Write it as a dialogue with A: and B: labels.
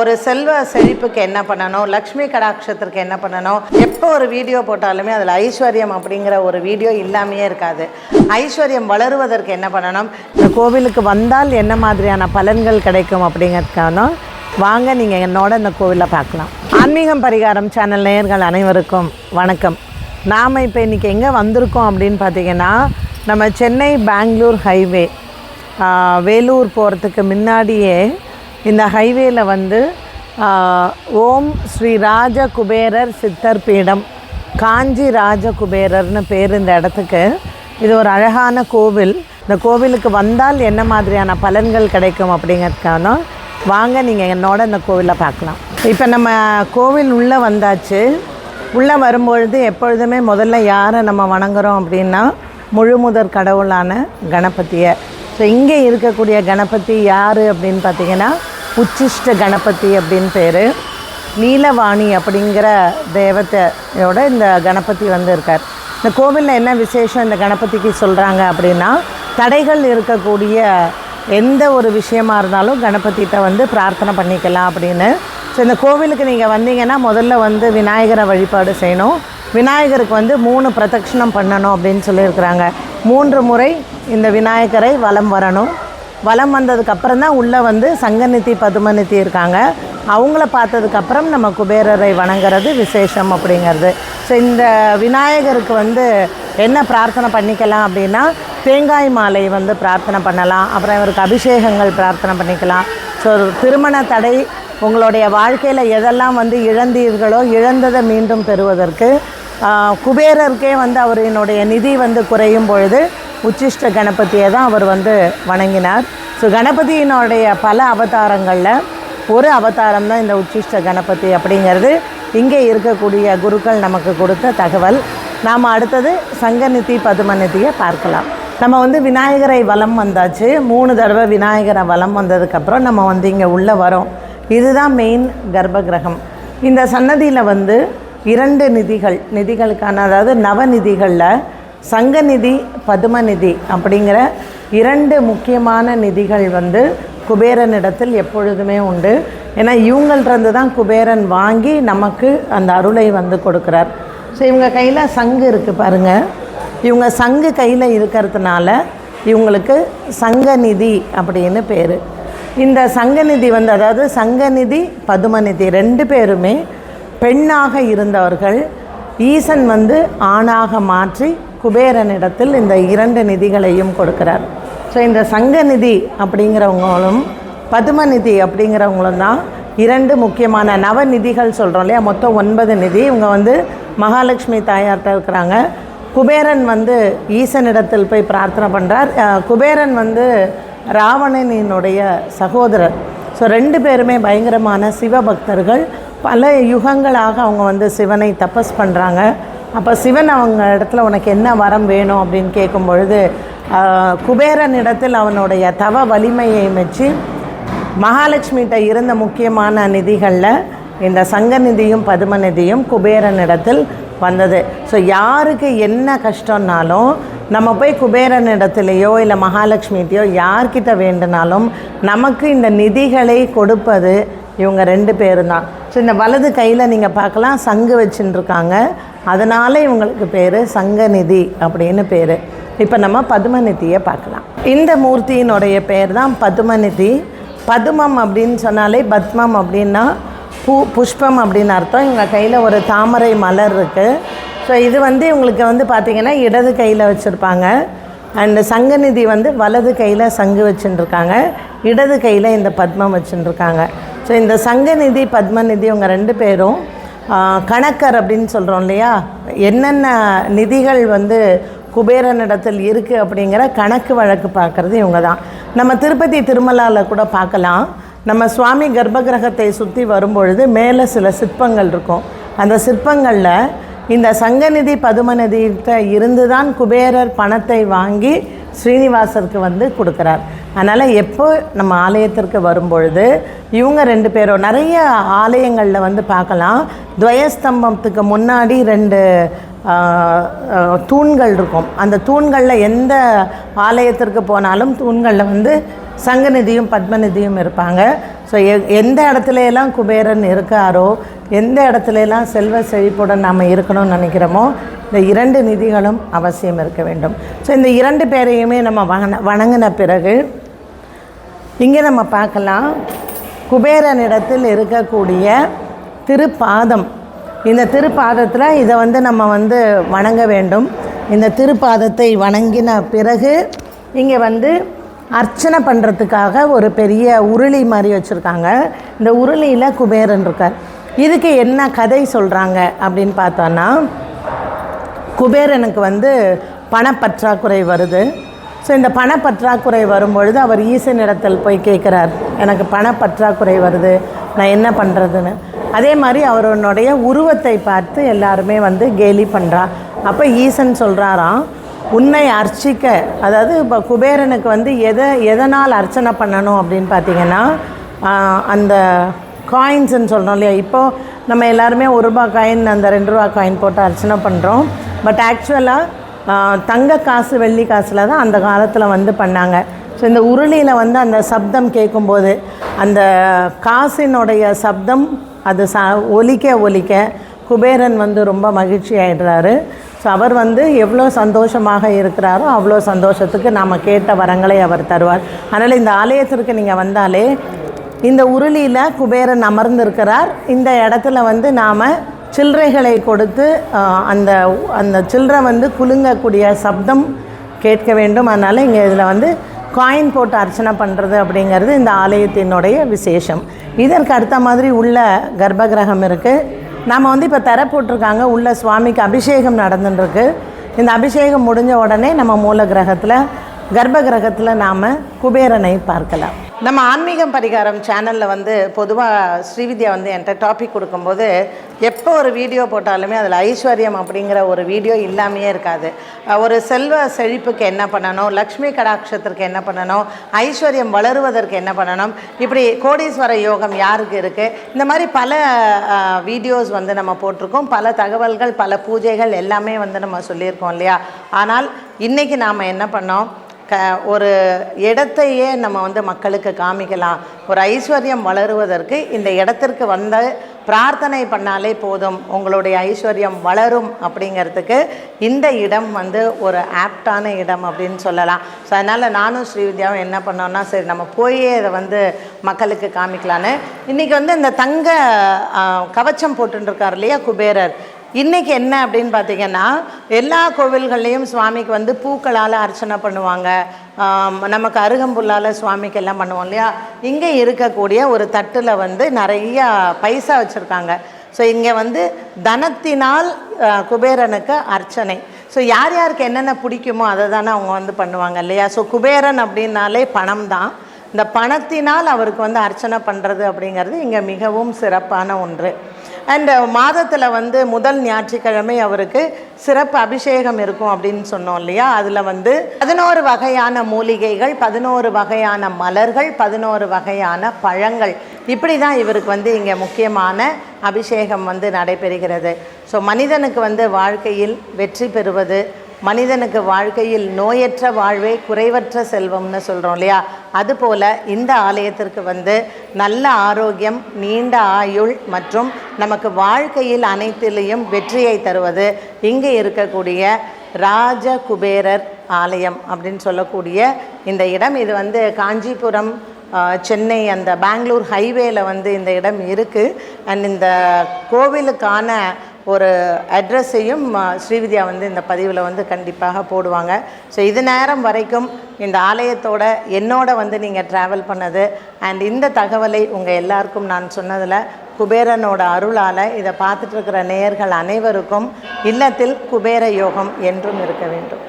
A: ஒரு செல்வ செழிப்புக்கு என்ன பண்ணணும்? லக்ஷ்மி கடாட்சத்திற்கு என்ன பண்ணணும்? எப்போ ஒரு வீடியோ போட்டாலுமே அதில் ஐஸ்வர்யம் அப்படிங்கிற ஒரு வீடியோ இல்லாமையே இருக்காது. ஐஸ்வர்யம் வளருவதற்கு என்ன பண்ணணும்? இந்த கோவிலுக்கு வந்தால் என்ன மாதிரியான பலன்கள் கிடைக்கும் அப்படிங்கிறதுக்கான வாங்க நீங்கள் என்னோட இந்த கோவிலை பார்க்கலாம். ஆன்மீகம் பரிகாரம் சேனல் நேயர்கள் அனைவருக்கும் வணக்கம். நாம் இப்போ இன்றைக்கி எங்கே வந்திருக்கோம் அப்படின்னு பார்த்தீங்கன்னா நம்ம சென்னை பெங்களூர் ஹைவே வேலூர் போகிறதுக்கு முன்னாடியே இந்த ஹைவேயில் வந்து ஓம் ஸ்ரீ ராஜ குபேரர் சித்தர் பீடம் காஞ்சி ராஜ குபேரர்னு பேர் இந்த இடத்துக்கு. இது ஒரு அழகான கோவில். இந்த கோவிலுக்கு வந்தால் என்ன மாதிரியான பலன்கள் கிடைக்கும் அப்படிங்கிறதுக்கான வாங்க நீங்கள் என்னோட இந்த கோவிலை பார்க்கலாம். இப்போ நம்ம கோவில் உள்ளே வந்தாச்சு. உள்ளே வரும்பொழுது எப்பொழுதுமே முதல்ல யாரை நம்ம வணங்குறோம் அப்படின்னா முழுமுதற் கடவுளான கணபதியை. ஸோ இங்கே இருக்கக்கூடிய கணபதி யார் அப்படின்னு பார்த்தீங்கன்னா உச்சிஷ்ட கணபதி அப்படின்னு பேர். நீலவாணி அப்படிங்கிற தேவத்தையோட இந்த கணபதி வந்து இருக்கார். இந்த கோவிலில் என்ன விசேஷம் இந்த கணபதிக்கு சொல்கிறாங்க அப்படின்னா தடைகள் இருக்கக்கூடிய எந்த ஒரு விஷயமா இருந்தாலும் கணபதிகிட்ட வந்து பிரார்த்தனை பண்ணிக்கலாம் அப்படின்னு. ஸோ இந்த கோவிலுக்கு நீங்கள் வந்தீங்கன்னா முதல்ல வந்து விநாயகரை வழிபாடு செய்யணும். விநாயகருக்கு வந்து மூணு பிரதட்சணம் பண்ணணும் அப்படின்னு சொல்லியிருக்கிறாங்க. மூன்று முறை இந்த விநாயகரை வலம் வரணும். வலம் வந்ததுக்கு அப்புறம் தான் உள்ளே வந்து சங்கநிதி பதுமநிதி இருக்காங்க. அவங்கள பார்த்ததுக்கப்புறம் நம்ம குபேரரை வணங்குறது விசேஷம் அப்படிங்கிறது. ஸோ இந்த விநாயகருக்கு வந்து என்ன பிரார்த்தனை பண்ணிக்கலாம் அப்படின்னா தேங்காய் மாலை வந்து பிரார்த்தனை பண்ணலாம். அப்புறம் இவருக்கு அபிஷேகங்கள் பிரார்த்தனை பண்ணிக்கலாம். ஸோ திருமண தடை உங்களுடைய வாழ்க்கையில் எதெல்லாம் வந்து இழந்தீர்களோ இழந்ததை மீண்டும் பெறுவதற்கு குபேரருக்கே வந்து அவரினுடைய நிதி வந்து குறையும் பொழுது உச்சிஷ்ட கணபதியை தான் அவர் வந்து வணங்கினார். ஸோ கணபதியினுடைய பல அவதாரங்களில் ஒரு அவதாரம் தான் இந்த உச்சிஷ்ட கணபதி அப்படிங்கிறது. இங்கே இருக்கக்கூடிய குருக்கள் நமக்கு கொடுத்த தகவல். நாம் அடுத்தது சங்கநிதி பதுமநிதியை பார்க்கலாம். நம்ம வந்து விநாயகரை வலம் வந்தாச்சு. மூணு தடவை விநாயகரை வலம் வந்ததுக்கப்புறம் நம்ம வந்து இங்கே உள்ளே வரோம். இதுதான் மெயின் கர்ப்ப கிரகம் இந்த சன்னதியில் வந்து இரண்டு நிதிகள் நிதிகளுக்கான அதாவது நவநிதிகளில் சங்கநிதி பதுமநிதி அப்படிங்கிற இரண்டு முக்கியமான நிதிகள் வந்து குபேரனிடத்தில் எப்பொழுதுமே உண்டு. ஏன்னா இவங்கள்டிருந்து தான் குபேரன் வாங்கி நமக்கு அந்த அருளை வந்து கொடுக்குறார். ஸோ இவங்க கையில் சங்கு இருக்குது பாருங்கள் இவங்க சங்கு கையில் இருக்கிறதுனால இவங்களுக்கு சங்கநிதி அப்படின்னு பேர். இந்த சங்கநிதி வந்து அதாவது சங்கநிதி பதுமநிதி ரெண்டு பேருமே பெண்ணாக இருந்தவர்கள். ஈசன் வந்து ஆணாக மாற்றி குபேரனிடத்தில் இந்த இரண்டு நிதிகளையும் கொடுக்கிறார். ஸோ இந்த சங்க நிதி அப்படிங்கிறவங்களும் பதுமநிதி அப்படிங்கிறவங்களும் தான் இரண்டு முக்கியமான நவநிதிகள் சொல்கிறோம் இல்லையா? மொத்தம் ஒன்பது நிதி. இவங்க வந்து மகாலட்சுமி தாயார்கிட்ட இருக்கிறாங்க. குபேரன் வந்து ஈசனிடத்தில் போய் பிரார்த்தனை பண்ணுறார் குபேரன் வந்து ராவணனினுடைய சகோதரர். ஸோ ரெண்டு பேருமே பயங்கரமான சிவபக்தர்கள். பல யுகங்களாக அவங்க வந்து சிவனை தபஸ் பண்ணுறாங்க அப்போ சிவன் அவங்க இடத்துல உனக்கு என்ன வரம் வேணும் அப்படின்னு கேட்கும் பொழுது குபேரன் இடத்தில் அவனுடைய தவ வலிமையை மெச்சி மகாலட்சுமிகிட்ட இருந்த முக்கியமான நிதிகளில் இந்த சங்க நிதியும் பதுமநிதியும் குபேரனிடத்தில் வந்தது. ஸோ யாருக்கு என்ன கஷ்டம்னாலும் நம்ம போய் குபேரன் இடத்துலையோ இல்லை மகாலட்சுமிகிட்டையோ யார்கிட்ட வேண்டுனாலும் நமக்கு இந்த நிதிகளை கொடுப்பது இவங்க ரெண்டு பேரும் தான் ஸோ இந்த வலது கையில் நீங்கள் பார்க்கலாம் சங்கு வச்சுட்டுருக்காங்க அதனால் இவங்களுக்கு பேர் சங்கநிதி அப்படின்னு பேர். இப்போ நம்ம பதுமநிதியை பார்க்கலாம். இந்த மூர்த்தியினுடைய பேர் தான் பதுமநிதி. பதுமம் அப்படின்னு சொன்னாலே பத்மம் அப்படின்னா பூ புஷ்பம் அப்படின்னு அர்த்தம். இவங்க கையில் ஒரு தாமரை மலர் இருக்குது ஸோ இது வந்து இவங்களுக்கு வந்து பார்த்திங்கன்னா இடது கையில் வச்சுருப்பாங்க. அண்டு சங்கநிதி வந்து வலது கையில் சங்கு வச்சுட்டுருக்காங்க இடது கையில் இந்த பத்மம் வச்சுட்டுருக்காங்க ஸோ இந்த சங்கநிதி பத்மநிதி இவங்க ரெண்டு பேரும் கணக்கர் அப்படின்னு சொல்கிறோம் இல்லையா? என்னென்ன நிதிகள் வந்து குபேரனிடத்தில் இருக்குது அப்படிங்கிற கணக்கு வழக்கு பார்க்குறது இவங்க தான் நம்ம திருப்பதி திருமலாவில் கூட பார்க்கலாம். நம்ம சுவாமி கர்ப்பகிரகத்தை சுற்றி வரும்பொழுது மேலே சில சிற்பங்கள் இருக்கும். அந்த சிற்பங்களில் இந்த சங்கநிதி பதுமநிதிகிட்ட இருந்து தான் குபேரர் பணத்தை வாங்கி ஸ்ரீனிவாசருக்கு வந்து கொடுக்குறார். அதனால் எப்போ நம்ம ஆலயத்திற்கு வரும்பொழுது இவங்க ரெண்டு பேரும் நிறைய ஆலயங்களில் வந்து பார்க்கலாம். துவயஸ்தம்பத்துக்கு முன்னாடி ரெண்டு தூண்கள் இருக்கும். அந்த தூண்களில் எந்த ஆலயத்திற்கு போனாலும் தூண்களில் வந்து சங்கநிதியும் பத்மநிதியும் இருப்பாங்க. ஸோ எ எந்த இடத்துல எல்லாம் குபேரன் இருக்காரோ எந்த இடத்துலையெல்லாம் செல்வ செழிப்புடன் நாம் இருக்கணும்னு நினைக்கிறோமோ இந்த இரண்டு நிதிகளும் அவசியம் இருக்க வேண்டும். ஸோ இந்த இரண்டு பேரையுமே நம்ம வண வணங்கின பிறகு இங்கே நம்ம பார்க்கலாம். குபேரனிடத்தில் இருக்கக்கூடிய திருப்பாதம். இந்த திருப்பாதத்தில் இதை வந்து நம்ம வந்து வணங்க வேண்டும். இந்த திருப்பாதத்தை வணங்கின பிறகு இங்கே வந்து அர்ச்சனை பண்ணுறதுக்காக ஒரு பெரிய உருளி மாதிரி வச்சுருக்காங்க. இந்த உருளியில் குபேரன் இருக்கார். இதுக்கு என்ன கதை சொல்கிறாங்க அப்படின்னு பார்த்தோன்னா குபேரனுக்கு வந்து பணப்பற்றாக்குறை வருது. ஸோ இந்த பணப்பற்றாக்குறை வரும்பொழுது அவர் ஈசனிடத்தில் போய் கேட்குறார் எனக்கு பணப்பற்றாக்குறை வருது நான் என்ன பண்ணுறதுன்னு அதே மாதிரி அவருடைய உருவத்தை பார்த்து எல்லாருமே வந்து கேலி பண்ணுறா அப்போ ஈசன் சொல்கிறாராம் உன்னை அர்ச்சிக்க அதாவது இப்போ குபேரனுக்கு வந்து எதை எதனால் அர்ச்சனை பண்ணணும் அப்படின்னு பார்த்தீங்கன்னா அந்த காயின்ஸ்ன்னு சொல்கிறோம் இல்லையா? இப்போது நம்ம எல்லாருமே ஒரு ரூபா காயின் அந்த ரெண்டு ரூபா காயின் போட்டு அர்ச்சனை பண்ணுறோம் பட் ஆக்சுவலாக தங்க காசு வெள்ளி காசில் தான் அந்த காலத்தில் வந்து பண்ணாங்க. ஸோ இந்த உருளியில் வந்து அந்த சப்தம் கேட்கும்போது அந்த காசினுடைய சப்தம் அது ச ஒலிக்க ஒலிக்க குபேரன் வந்து ரொம்ப மகிழ்ச்சி ஆயிடுறாரு. ஸோ அவர் வந்து எவ்வளோ சந்தோஷமாக இருக்கிறாரோ அவ்வளோ சந்தோஷத்துக்கு நாம் கேட்ட வரங்களை அவர் தருவார். அதனால் இந்த ஆலயத்திற்கு நீங்கள் வந்தாலே இந்த உருளியில் குபேரன் அமர்ந்திருக்கிறார். இந்த இடத்துல வந்து நாம் சில்லறைகளை கொடுத்து அந்த அந்த சில்லறை வந்து குலுங்கக்கூடிய சப்தம் கேட்க வேண்டும். அதனால் இங்கே இதில் வந்து காயின் போட்டு அர்ச்சனை பண்ணுறது அப்படிங்கிறது இந்த ஆலயத்தினுடைய விசேஷம். இதற்கு அடுத்த மாதிரி உள்ள கர்ப்பகிரகம் இருக்குது நாம் வந்து இப்போ தர போட்டிருக்காங்க உள்ள சுவாமிக்கு அபிஷேகம் நடந்துட்டுருக்கு இந்த அபிஷேகம் முடிஞ்ச உடனே நம்ம மூல கிரகத்தில் கர்ப்ப கிரகத்தில் நாம் குபேரனை பார்க்கலாம். நம்ம ஆன்மீகம் பரிகாரம் சேனலில் வந்து பொதுவாக ஸ்ரீவித்யா வந்து என்கிட்ட டாபிக் கொடுக்கும்போது எப்போ ஒரு வீடியோ போட்டாலுமே அதில் ஐஸ்வர்யம் அப்படிங்கிற ஒரு வீடியோ இல்லாமையே இருக்காது. ஒரு செல்வ செழிப்புக்கு என்ன பண்ணணும்? லக்ஷ்மி கடாட்சத்திற்கு என்ன பண்ணணும்? ஐஸ்வர்யம் வளருவதற்கு என்ன பண்ணணும்? இப்படி கோடீஸ்வர யோகம் யாருக்கு இருக்குது இந்த மாதிரி பல வீடியோஸ் வந்து நம்ம போட்டிருக்கோம். பல தகவல்கள் பல பூஜைகள் எல்லாமே வந்து நம்ம சொல்லியிருக்கோம் இல்லையா? ஆனால் இன்றைக்கி நாம் என்ன பண்ணோம்? க ஒரு இடத்தையே நம்ம வந்து மக்களுக்கு காமிக்கலாம். ஒரு ஐஸ்வர்யம் வளருவதற்கு இந்த இடத்திற்கு வந்து பிரார்த்தனை பண்ணாலே போதும். உங்களுடைய ஐஸ்வர்யம் வளரும் அப்படிங்கிறதுக்கு இந்த இடம் வந்து ஒரு ஆப்டான இடம் அப்படின்னு சொல்லலாம். ஸோ அதனால் நானும் ஸ்ரீவித்யாவும் என்ன பண்ணோன்னா சரி நம்ம போயே இதை வந்து மக்களுக்கு காமிக்கலான்னு. இன்றைக்கி வந்து இந்த தங்க கவச்சம் போட்டுருக்கார் இல்லையா குபேரர். இன்றைக்கி என்ன அப்படின்னு பார்த்தீங்கன்னா எல்லா கோவில்கள்லேயும் சுவாமிக்கு வந்து பூக்களால் அர்ச்சனை பண்ணுவாங்க. நமக்கு அருகம்புல்லால் சுவாமிக்கு எல்லாம் பண்ணுவோம் இல்லையா? இங்கே இருக்கக்கூடிய ஒரு தட்டில் வந்து நிறைய பைசா வச்சுருக்காங்க. ஸோ இங்கே வந்து தனத்தினால் குபேரனுக்கு அர்ச்சனை. ஸோ யார் யாருக்கு என்னென்ன பிடிக்குமோ அதை தானே அவங்க வந்து பண்ணுவாங்க இல்லையா? ஸோ குபேரன் அப்படின்னாலே பணம் தான். இந்த பணத்தினால் அவருக்கு வந்து அர்ச்சனை பண்ணுறது அப்படிங்கிறது இங்கே மிகவும் சிறப்பான ஒன்று. அண்ட் uh, மாதத்தில் வந்து முதல் ஞாயிற்றுக்கிழமை அவருக்கு சிறப்பு அபிஷேகம் இருக்கும் அப்படின்னு சொன்னோம் இல்லையா? அதில் வந்து பதினோரு வகையான மூலிகைகள் பதினோரு வகையான மலர்கள் பதினோரு வகையான பழங்கள். இப்படி தான் இவருக்கு வந்து இங்கே முக்கியமான அபிஷேகம் வந்து நடைபெறுகிறது. ஸோ மனிதனுக்கு வந்து வாழ்க்கையில் வெற்றி பெறுவது மனிதனுக்கு வாழ்க்கையில் நோயற்ற வாழ்வே குறைவற்ற செல்வம்னு சொல்கிறோம் இல்லையா? அதுபோல் இந்த ஆலயத்திற்கு வந்து நல்ல ஆரோக்கியம் நீண்ட ஆயுள் மற்றும் நமக்கு வாழ்க்கையில் அனைத்திலையும் வெற்றியை தருவது இங்கே இருக்கக்கூடிய ராஜ குபேரர் ஆலயம் அப்படின்னு சொல்லக்கூடிய இந்த இடம். இது வந்து காஞ்சிபுரம் சென்னை அந்த பெங்களூர் ஹைவேல வந்து இந்த இடம் இருக்குது அண்ட் இந்த கோவிலுக்கான ஒரு அட்ரஸையும் ஸ்ரீவித்யா வந்து இந்த பதிவில் வந்து கண்டிப்பாக போடுவாங்க. ஸோ இது நேரம் வரைக்கும் இந்த ஆலயத்தோட என்னோட வந்து நீங்கள் ட்ராவல் பண்ணது. அண்ட் இந்த தகவலை உங்கள் எல்லாருக்கும் நான் சொன்னதில் குபேரனோட அருளால் இதை பார்த்துட்டு இருக்கிற நேயர்கள் அனைவருக்கும் இல்லத்தில் குபேர யோகம் என்றும் இருக்க வேண்டும்.